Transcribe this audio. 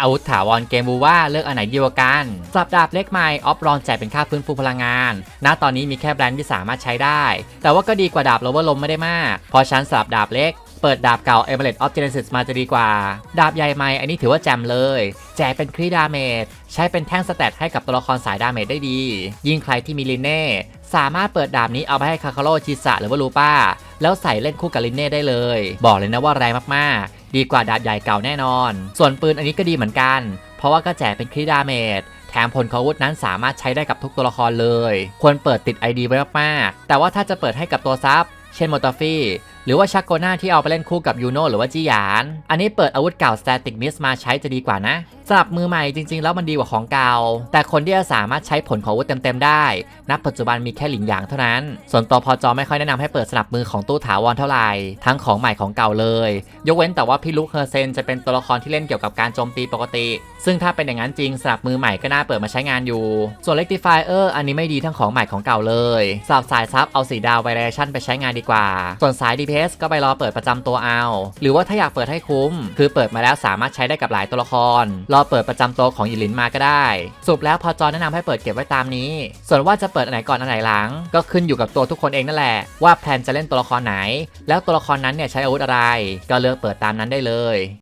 อาวุธถาวรเกมบูว่าเลือกอันไหนดีกว่ากันสลับดาบเล็กใหม่ออฟรอนแจกเป็นค่าฟื้นฟูพลังงาน ณ ตอนนี้มีแค่แบรนด์ที่สามารถใช้ได้ แต่ว่าก็ดีกว่าดาบโลเวอร์ลมไม่ได้มากพราะฉันสลับดาบเล็ก เปิดดาบเก่า e m e r a l d of Genesis มาจะดีกว่า ดาบใหญ่ใหม่อันนี้ถือว่าแจมเลย แจกเป็นครีดาเมจ ใช้เป็นแท่งสแตทให้กับตัวละครสายดาเมจได้ดี ยิ่งใครที่มีลินเน่สามารถเปิดดาบนี้เอาไปให้คาคาโร่ชิสะหรือว่าลูป้าแล้วใส่เล่นคู่กับลินเน่ได้เลย บอกเลยนะว่าแรงมากๆ ดีกว่าดาบใหญ่เก่าแน่นอน ส่วนปืนอันนี้ก็ดีเหมือนกัน เพราะว่าก็แจกเป็นครีดาเมจแถมผลของอาวุธนั้นสามารถใช้ได้กับทุกตัวละครเลย ควรเปิดติด ID ไว้มากๆ แต่ว่าถ้าจะเปิดให้กับตัวซับ เช่นมอตฟี่ หรือว่าชักโกน่าที่เอาไปเล่นคู่กับยูโนหรือว่าจิหยาน อันนี้เปิดอาวุธเก่า Static Miss มาใช้จะดีกว่านะสำหรับมือใหม่จริง ๆ แล้วมันดีกว่าของเก่า แต่คนที่จะสามารถใช้ผลของอาวุธเต็มๆได้ณปัจจุบันมีแค่หลิงหยางเท่านั้น ส่วนตัวพอจอไม่ค่อยแนะนำให้เปิดสนับมือของตู้ถาวรเท่าไหร่ ทั้งของใหม่ของเก่าเลย ยกเว้นแต่ว่าพี่ลุคเฮอร์เซนจะเป็นตัวละครที่เล่นเกี่ยวกับการโจมตีปกติ ซึ่งถ้าเป็นอย่างนั้นจริงสนับมือใหม่ก็น่าเปิดมาใช้งานอยู่ ส่วน Rectifier อันนี้ไม่ดีทั้งของใหม่ของเก่าเลยสำหรับสายซับเอาสีดาว Variation ไปใช้งานดีกว่า ส่วนสาย DPS ก็ไปรอเปิดประจำตัวเอา หรือว่าถ้าอยากเปิดให้คุ้ม คือเปิดมาแล้วสามารถใช้ได้กับหลายตัวละคร รอเปิดประจำตัวของยิลินมาก็ได้สุดแล้วพอจอแนะนำให้เปิดเก็บไว้ตามนี้ ส่วนว่าจะเปิดอันไหนก่อนอันไหนหลัง ก็ขึ้นอยู่กับตัวทุกคนเองนั่นแหละว่าแพลนจะเล่นตัวละครไหน แล้วตัวละครนั้นเนี่ยใช้อาวุธอะไร ก็เลือกเปิดตามนั้นได้เลย